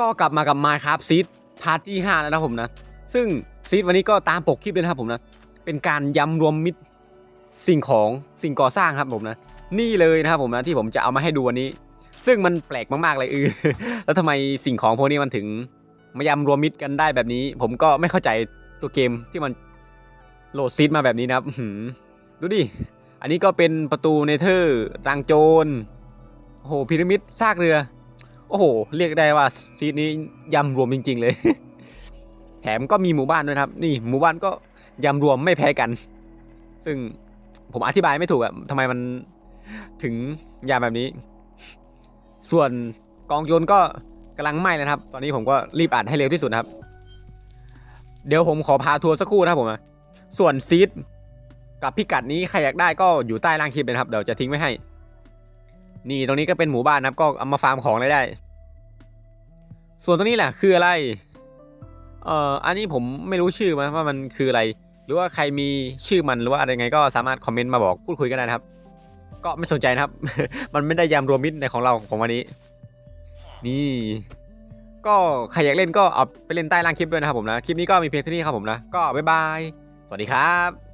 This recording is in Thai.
ก็กลับมากับ Minecraft Seed พาร์ทที่5แล้วนะครับผมนะ ซึ่งซีดวันนี้ก็ตามปกคลิปเลยนะครับผมนะ เป็นการยำรวมมิตรสิ่งของสิ่งก่อสร้างครับผมนะ นี่เลยนะครับผมนะที่ผมจะเอามาให้ดูวันนี้ ซึ่งมันแปลกมากๆเลยเออแล้วทำไมสิ่งของพวกนี้มันถึงมายำรวมมิตรกันได้แบบนี้ ผมก็ไม่เข้าใจตัวเกมที่มันโหลดซีดมาแบบนี้นะครับดูดิ อันนี้ก็เป็นประตูเนเธอร์รังโจรโอ้โหพีระมิดซากเรือ โอ้โห เรียกได้ว่าซีดนี้ยำรวมจริง ๆ เลย แถมก็มีหมู่บ้านด้วยครับ นี่หมู่บ้านก็ยำรวมไม่แพ้กัน ซึ่งผมอธิบายไม่ถูกอะทำไมมันถึงยำแบบนี้ ส่วนกองโยนก็กำลังไหม้นะครับ ตอนนี้ผมก็รีบอัดให้เร็วที่สุดครับ เดี๋ยวผมขอพาทัวร์สักครู่นะครับผมส่วนซีดกับพิกัดนี้ใครอยากได้ก็อยู่ใต้ล่างคลิปเลยนะครับ เดี๋ยวจะทิ้งไว้ให้ นี่ตรงนี้ก็เป็นหมู่บ้านนะครับก็เอามาฟาร์มของได้ได้ ส่วนตรงนี้แหละคืออะไร เอ่ออันนี้ผมไม่รู้ชื่อมันว่ามันคืออะไร หรือว่าใครมีชื่อมันหรือว่าอะไรไงก็สามารถคอมเมนต์มาบอกพูดคุยกันได้นะครับ ก็ไม่สนใจนะครับ มันไม่ได้ยำรวมมิตรในของเราของวันนี้ นี่ ก็ใครอยากเล่นก็เอาไปเล่นใต้ล่างคลิปด้วยนะครับผมนะ คลิปนี้ก็มีเพียงเท่านี้ครับผมนะ ก็บ๊ายบาย สวัสดีครับ